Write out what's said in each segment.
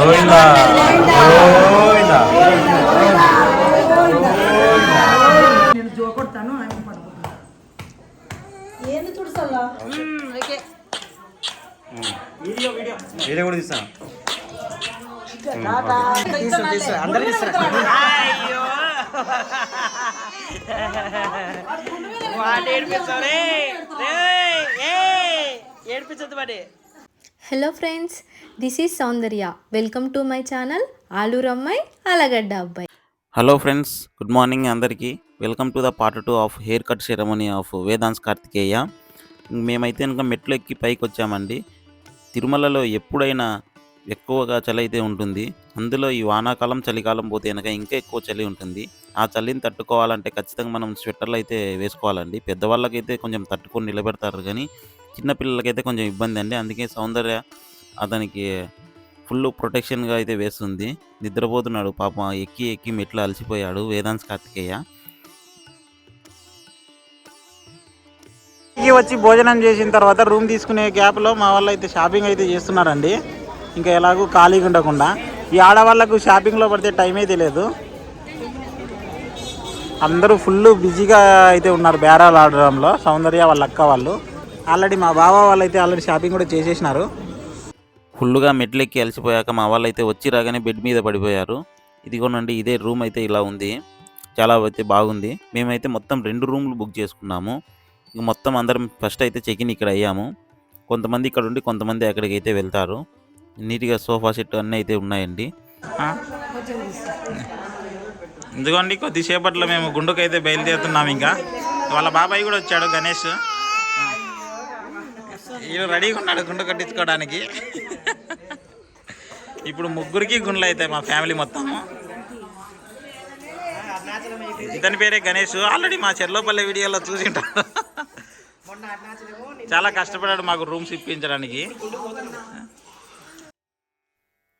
గోవిందా గోవిందా నేను జోకొడతాను ఆయన పడుకుంటాను ఏంది చూడసల్లా వీడియో కూడా తీస్తాను. Hello friends this is Soundarya. Welcome to my channel Aluru అమ్మాయి అబ్బాయి. హలో ఫ్రెండ్స్ గుడ్ మార్నింగ్ అందరికీ. Welcome to the part two of hair cut ceremony of Vedant Karthikeya. మేమైతే ఇంకా మెట్లు ఎక్కి పైకి వచ్చామండి. తిరుమలలో ఎప్పుడైనా ఎక్కువగా చలి అయితే ఉంటుంది. అందులో ఈ వానాకాలం చలికాలం పోతే కనుక ఇంకా ఎక్కువ చలి ఉంటుంది. ఆ చలిని తట్టుకోవాలంటే ఖచ్చితంగా మనం స్వెటర్లు అయితే వేసుకోవాలండి. పెద్దవాళ్ళకైతే కొంచెం తట్టుకొని నిలబెడతారు కానీ చిన్నపిల్లలకైతే కొంచెం ఇబ్బంది అండి. అందుకే సౌందర్య అతనికి ఫుల్ ప్రొటెక్షన్గా అయితే వేస్తుంది. నిద్రపోతున్నాడు పాపం. ఎక్కి ఎక్కి మెట్లు అలసిపోయాడు. వేదాంత్ కార్తికేయ. వచ్చి భోజనం చేసిన తర్వాత రూమ్ తీసుకునే గ్యాప్లో మా వాళ్ళు అయితే షాపింగ్ అయితే చేస్తున్నారండి. ఇంకా ఎలాగూ ఖాళీగా ఉండకుండా. ఈ ఆడవాళ్ళకు షాపింగ్లో పడితే టైం అయితే లేదు. అందరూ ఫుల్ బిజీగా అయితే ఉన్నారు బేరాలు ఆడడంలో. సౌందర్య వాళ్ళ అక్క వాళ్ళు. ఆల్రెడీ మా బావ వాళ్ళు అయితే ఆల్రెడీ షాపింగ్ కూడా చేసేసినారు. ఫుల్గా మెట్లు ఎక్కి అలసిపోయాక మా వాళ్ళు అయితే వచ్చి రాగానే బెడ్ మీద పడిపోయారు. ఇదిగోనండి ఇదే రూమ్ అయితే ఇలా ఉంది. చాలా అయితే బాగుంది. మేమైతే మొత్తం రెండు రూమ్లు బుక్ చేసుకున్నాము. ఇక మొత్తం అందరం ఫస్ట్ అయితే చెకిన్ ఇక్కడ అయ్యాము. కొంతమంది ఇక్కడ ఉండి కొంతమంది అక్కడికి అయితే వెళ్తారు. నీట్గా సోఫా సెట్ అన్నీ అయితే ఉన్నాయండి. ఇదిగోండి కొద్దిసేపట్లో మేము గుండుకైతే బయలుదేరుతున్నాం ఇంకా. వాళ్ళ బాబాయ్ కూడా వచ్చాడు గణేష్. ఈయన రెడీగా ఉన్నాడు గుండు కట్టించుకోవడానికి. ఇప్పుడు ముగ్గురికి గుండ్లు అవుతాయి మా ఫ్యామిలీ మొత్తం. ఇతని పేరే గణేష్. ఆల్రెడీ మా చెర్లోపల్లి వీడియోలో చూసింటాడు చాలా కష్టపడాడు మాకు రూమ్స్ ఇప్పించడానికి.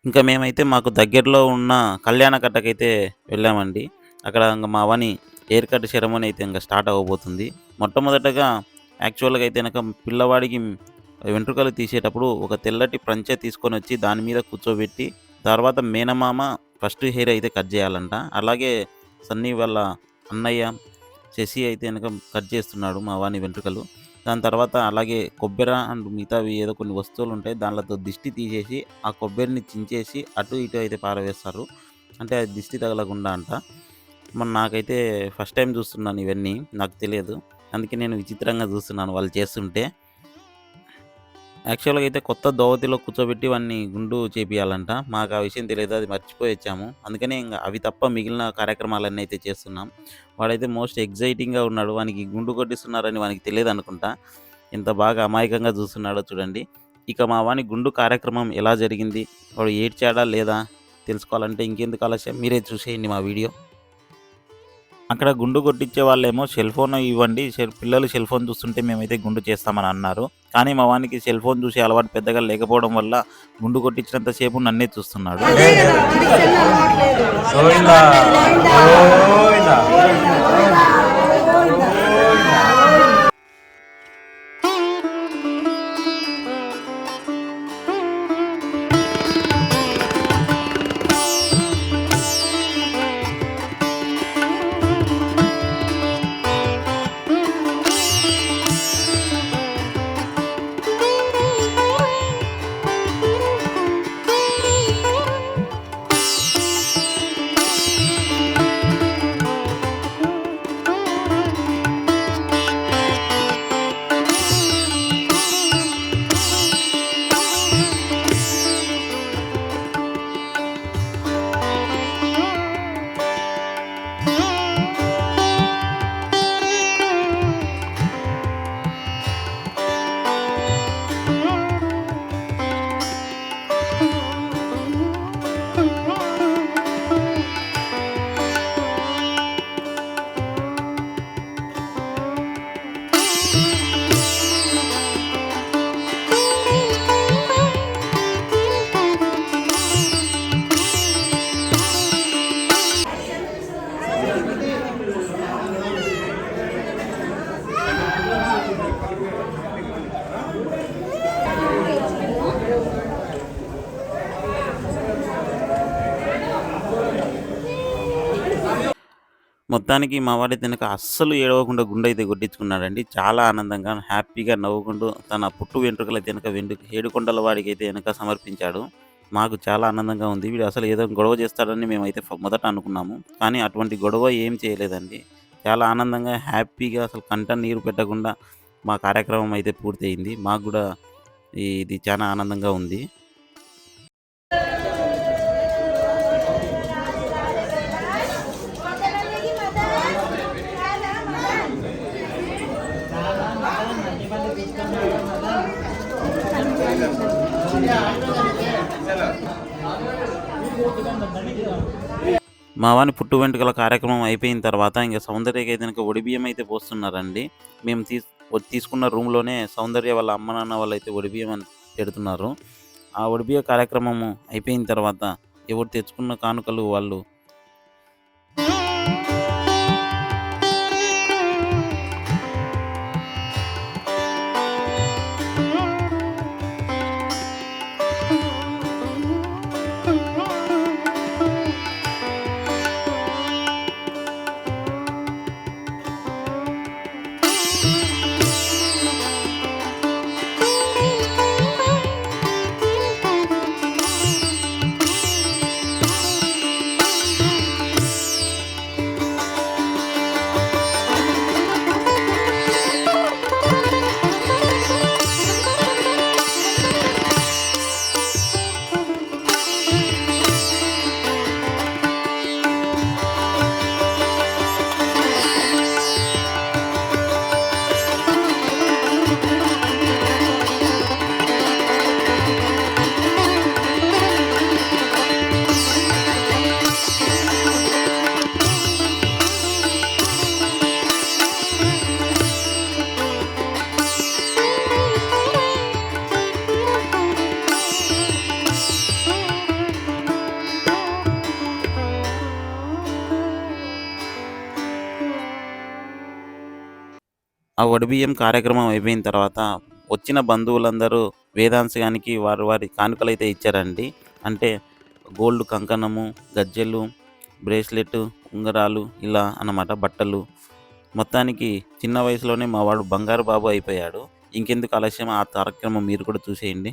ఇంకా మేమైతే మాకు దగ్గరలో ఉన్న కళ్యాణ కట్టకైతే వెళ్ళామండి. అక్కడ ఇంకా మా అవని హెయిర్ కట్ సెరమనీ అయితే ఇంకా స్టార్ట్ అవ్వబోతుంది. మొట్టమొదటగా యాక్చువల్గా అయితే కనుక పిల్లవాడికి వెంట్రుకలు తీసేటప్పుడు ఒక తెల్లటి పంచె తీసుకొని వచ్చి దాని మీద కూర్చోబెట్టి తర్వాత మేనమామ ఫస్ట్ హెయిర్ అయితే కట్ చేయాలంట. అలాగే సన్నీ వాళ్ళ అన్నయ్య శశి అయితే కనుక కట్ చేస్తున్నాడు మా వాని వెంట్రుకలు. దాని తర్వాత అలాగే కొబ్బరి అండ్ మిగతావి ఏదో కొన్ని వస్తువులు ఉంటాయి దానితో దిష్టి తీసేసి ఆ కొబ్బరిని చించేసి అటు ఇటు అయితే పారవేస్తారు. అంటే అది దిష్టి తగలకుండా అంట. మరి నాకైతే ఫస్ట్ టైం చూస్తున్నాను ఇవన్నీ నాకు తెలియదు. అందుకే నేను విచిత్రంగా చూస్తున్నాను వాళ్ళు చేస్తుంటే. యాక్చువల్గా అయితే కొత్త దోవతిలో కూర్చోబెట్టి వాడిని గుండు చేపియాలంట. మాకు ఆ విషయం తెలియదు అది మర్చిపోయి వచ్చాము. అందుకనే ఇంకా అవి తప్ప మిగిలిన కార్యక్రమాలన్నీ అయితే చేస్తున్నాం. వాడైతే మోస్ట్ ఎగ్జైటింగ్గా ఉన్నాడు. వానికి గుండు కొట్టిస్తున్నారని వానికి తెలియదు అనుకుంటా. ఇంత బాగా అమాయకంగా చూస్తున్నాడో చూడండి. ఇక మా వాని గుండు కార్యక్రమం ఎలా జరిగింది? వాడు ఏడ్చాడా లేదా? తెలుసుకోవాలంటే ఇంకెందుకు ఆలస్యం? మీరే చూసేయండి మా వీడియో. అక్కడ గుండు కొట్టించే వాళ్ళేమో సెల్ ఫోన్ ఇవ్వండి సెల్ పిల్లలు సెల్ ఫోన్ చూస్తుంటే మేమైతే గుండు చేస్తామని అన్నారు. కానీ మా వానికి సెల్ ఫోన్ చూసే అలవాటు పెద్దగా లేకపోవడం వల్ల గుండు కొట్టించినంతసేపు నన్నే చూస్తున్నాడు. మొత్తానికి మా వాడి వెనక అస్సలు ఏడవకుండా గుండె అయితే కొట్టించుకున్నాడండి. చాలా ఆనందంగా హ్యాపీగా నవ్వుకుంటూ తన పుట్టు వెంట్రుకల అయితే వెనక వెండు ఏడుకొండల వాడికి అయితే వెనక సమర్పించాడు. మాకు చాలా ఆనందంగా ఉంది. వీడు అసలు ఏదో గొడవ చేస్తాడని మేమైతే మొదట అనుకున్నాము. కానీ అటువంటి గొడవ ఏం చేయలేదండి. చాలా ఆనందంగా హ్యాపీగా అసలు కంట నీరు పెట్టకుండా మా కార్యక్రమం అయితే పూర్తయింది. మాకు కూడా ఇది చాలా ఆనందంగా ఉంది. మా వాని పుట్టు వెంట్రుకల కార్యక్రమం అయిపోయిన తర్వాత ఇంకా సౌందర్యకి అయితే ఇంకా ఒడిబియ్యం అయితే పోస్తున్నారండి. మేము తీస్ తీసుకున్న రూమ్లోనే సౌందర్య వాళ్ళ అమ్మ నాన్న వాళ్ళు అయితే ఒడిబియ్యం అని పెడుతున్నారు. ఆ ఒడిబియ్య కార్యక్రమము అయిపోయిన తర్వాత ఎవరు తెచ్చుకున్న కానుకలు వాళ్ళు ఆ వడిబియ్యం కార్యక్రమం అయిపోయిన తర్వాత వచ్చిన బంధువులందరూ వేదాంశ గానికి వారి వారి కానుకలు అయితే ఇచ్చారండి. అంటే గోల్డ్ కంకణము గజ్జెలు బ్రేస్లెట్ ఉంగరాలు ఇలా అన్నమాట బట్టలు. మొత్తానికి చిన్న వయసులోనే మా వాడు బంగారు బాబు అయిపోయాడు. ఇంకెందుకు ఆలస్యం? ఆ కార్యక్రమం మీరు కూడా చూసేయండి.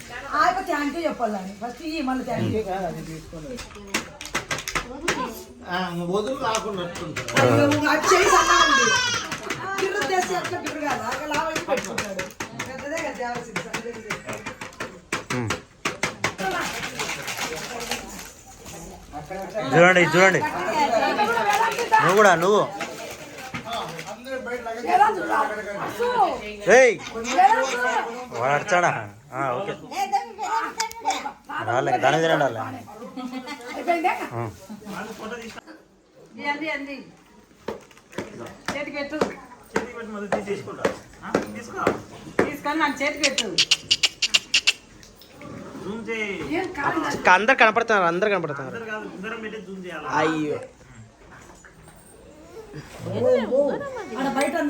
ఆ యొక్క థ్యాంక్ యూ చెప్పాలని ఫస్ట్ ఈ మళ్ళీ థ్యాంక్ యూ అది చేయి ఉంది. అట్లా కాదు. అక్కడ లావు అయితే పెట్టుకుంటాడు. పెద్దదే కదా తేవాల్సింది, సన్నదే కదా. చూడండి చూడండి నువ్వు కూడా నువ్వు వాడు అడిచాడా ఆ, ఓకే. రాలే దాని తినండి కాదు అందరు కనపడుతున్నారు అందరు కనపడుతున్నారు అయ్యో.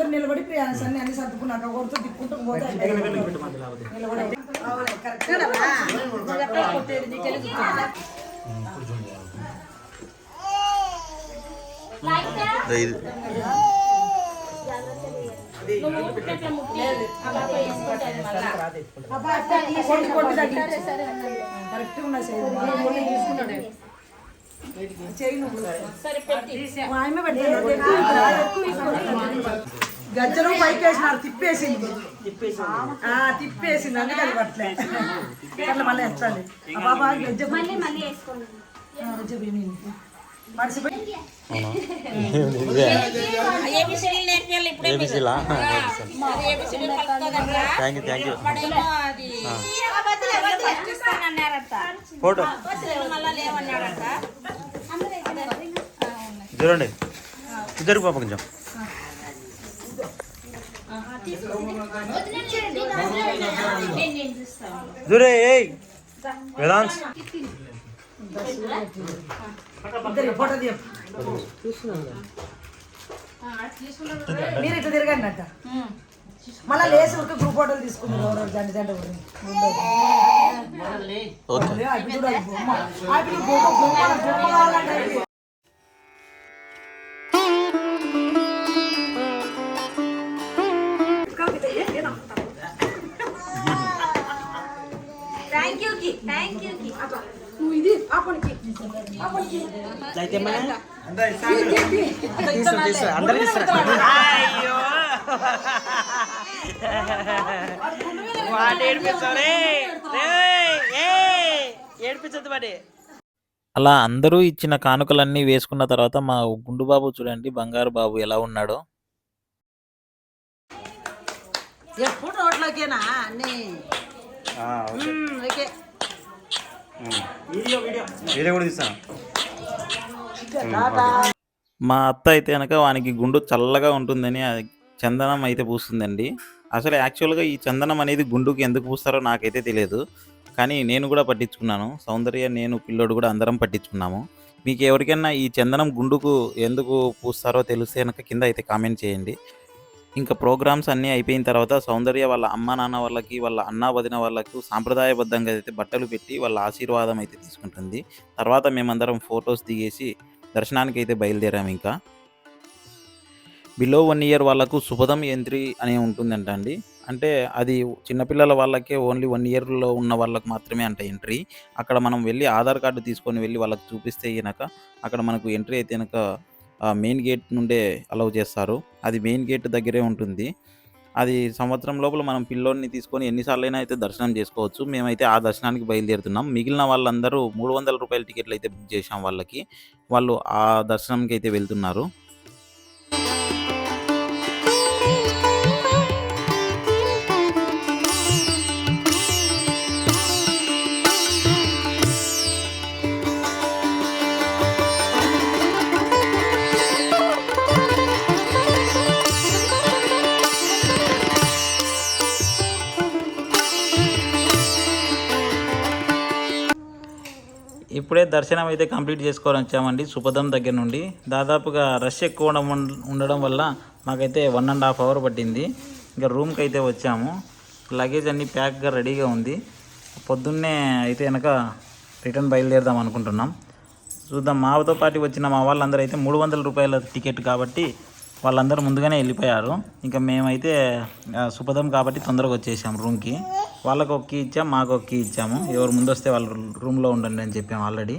అందరు నిలబడి ప్రియాన్స్ అన్ని సర్దుకున్నాక కొడుతూ తిప్పుకుంటూ పోతే నిలబడి. కరెక్ట్? నువ్వు. సైజు. చేయి. ఎక్కువ తీసుకో. గజ్జలు పైకి వేసినారు తిప్పేసింది. ఆ, తిప్పేసింది అందుకే అది పట్టలే. అట్లా మళ్ళీ వేస్తాను బాబా గజ్జ మళ్ళీ మళ్ళీ వేసుకోండి. మర్చిపోయి అవునా? ఇదే ఏబిసిడీలు నేర్పియాలి ఇప్పుడే మీరు. ఏబిసిలా మరి ఏబిసిడీలు కలుపుకోదంట. థ్యాంక్ యూ థ్యాంక్ యూ వాడేమో అది ఫస్ట్ ఇస్తానన్నారంట. ఫోటో మళ్ళా లేవన్నాడంట. చూడండి ఇద్దరు పాప కొంచెం దూరే ఏయ్ వేదాంత్ ఇద్దరు ఫోటో తీయ మీరు ఇట్లా తిరగండి అక్క మళ్ళీ లేచి ఒక గ్రూప్ ఫోటోలు తీసుకున్నారు జంట జంట ఊరి. అయ్యో వాడు ఏడిపిస్తాడే ఏడిపించద్దు వాడి అలా అందరూ ఇచ్చిన కానుకలన్నీ వేసుకున్న తర్వాత మా గుండు బాబు చూడండి బంగారు బాబు ఎలా ఉన్నాడో. ఎప్పుడు రోడ్లోకేనా అన్ని? ఓకే. వీడియో కూడా తీస్తాను. మా అత్త అయితే కనుక వానికి గుండు చల్లగా ఉంటుందని చందనం అయితే పూస్తుందండి. అసలు యాక్చువల్గా ఈ చందనం అనేది గుండుకి ఎందుకు పూస్తారో నాకైతే తెలియదు. కానీ నేను కూడా పట్టించుకున్నాను. సౌందర్య నేను పిల్లోడు కూడా అందరం పట్టించుకున్నాము. మీకు ఎవరికైనా ఈ చందనం గుండుకు ఎందుకు పూస్తారో తెలిస్తే కనుక కింద అయితే కామెంట్ చేయండి. ఇంకా ప్రోగ్రామ్స్ అన్నీ అయిపోయిన తర్వాత సౌందర్య వాళ్ళ అమ్మ నాన్న వాళ్ళకి వాళ్ళ అన్న వదిన వాళ్ళకు సాంప్రదాయబద్ధంగా అయితే బట్టలు పెట్టి వాళ్ళ ఆశీర్వాదం అయితే తీసుకుంటుంది. తర్వాత మేమందరం ఫొటోస్ దిగేసి దర్శనానికి అయితే బయలుదేరాము ఇంకా. బిలో వన్ ఇయర్ వాళ్ళకు శుభదం ఎంట్రీ అనే ఉంటుందంట అండి. అంటే అది చిన్నపిల్లల వాళ్ళకే ఓన్లీ వన్ ఇయర్లో ఉన్న వాళ్ళకి మాత్రమే అంట ఎంట్రీ. అక్కడ మనం వెళ్ళి ఆధార్ కార్డు తీసుకొని వెళ్ళి వాళ్ళకి చూపిస్తే కనుక అక్కడ మనకు ఎంట్రీ అయితే కనుక మెయిన్ గేట్ నుండే అలౌ చేస్తారు. అది మెయిన్ గేట్ దగ్గరే ఉంటుంది. అది సంవత్సరం లోపల మనం పిల్లోడిని తీసుకొని ఎన్నిసార్లైనా అయితే దర్శనం చేసుకోవచ్చు. మేమైతే ఆ దర్శనానికి బయలుదేరుతున్నాం. మిగిలిన వాళ్ళందరూ మూడు వందల రూపాయల టికెట్లు అయితే బుక్ చేసాం వాళ్ళకి. వాళ్ళు ఆ దర్శనంకి అయితే వెళ్తున్నారు. ఇప్పుడే దర్శనం అయితే కంప్లీట్ చేసుకొని వచ్చామండి సుపదం దగ్గర నుండి. దాదాపుగా రష్ ఎక్కువ ఉండడం వల్ల- ఉండడం వల్ల మాకైతే వన్ అండ్ హాఫ్ అవర్ పట్టింది. ఇంకా రూమ్కి అయితే వచ్చాము. లగేజ్ అన్నీ ప్యాక్గా రెడీగా ఉంది. పొద్దున్నే అయితే కనుక రిటర్న్ బయలుదేరదాం అనుకుంటున్నాం. చూద్దాం మాతో పాటు వచ్చిన మా వాళ్ళందరూ అయితే మూడు వందల రూపాయల టికెట్ కాబట్టి వాళ్ళందరూ ముందుగానే వెళ్ళిపోయారు. ఇంకా మేమైతే సుపదం కాబట్టి తొందరగా వచ్చేసాం రూమ్కి. వాళ్ళకు ఒక కీ ఇచ్చాం మాకు ఒక కీ ఇచ్చాము. ఎవరు ముందు వస్తే వాళ్ళు రూమ్లో ఉండండి అని చెప్పాము ఆల్రెడీ.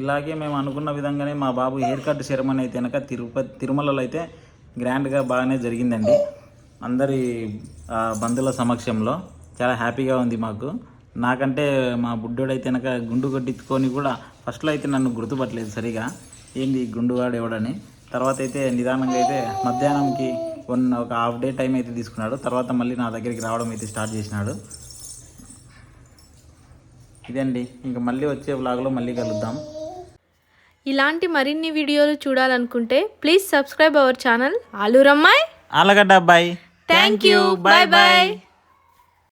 ఇలాగే మేము అనుకున్న విధంగానే మా బాబు హెయిర్ కట్ సెరమనీ అయితే కనుక తిరుపతి తిరుమలలో అయితే గ్రాండ్గా బాగానే జరిగిందండి. అందరి బంధువుల సమక్షంలో చాలా హ్యాపీగా ఉంది మాకు. నాకంటే మా బుడ్డోడు అయితే కనుక గుండు కొట్టించుకొని కూడా ఫస్ట్లో అయితే నన్ను గుర్తుపట్టలేదు సరిగా. ఏంది గుండువాడు గుండుగాడు ఎవడని తర్వాత అయితే నిదానంగా అయితే మధ్యాహ్నంకి వన్ ఒక హాఫ్ డే టైం అయితే తీసుకున్నాడు. తర్వాత మళ్ళీ నా దగ్గరికి రావడం అయితే స్టార్ట్ చేసినాడు. ఇదండి. ఇంకా మళ్ళీ వచ్చే వ్లాగ్లో మళ్ళీ కలుద్దాం. ఇలాంటి మరిన్ని వీడియోలు చూడాలనుకుంటే ప్లీజ్ సబ్స్క్రైబ్ అవర్ ఛానల్. ఆలూరమ్మాయి ఆలగడ్డ అబ్బాయి. Thank you bye bye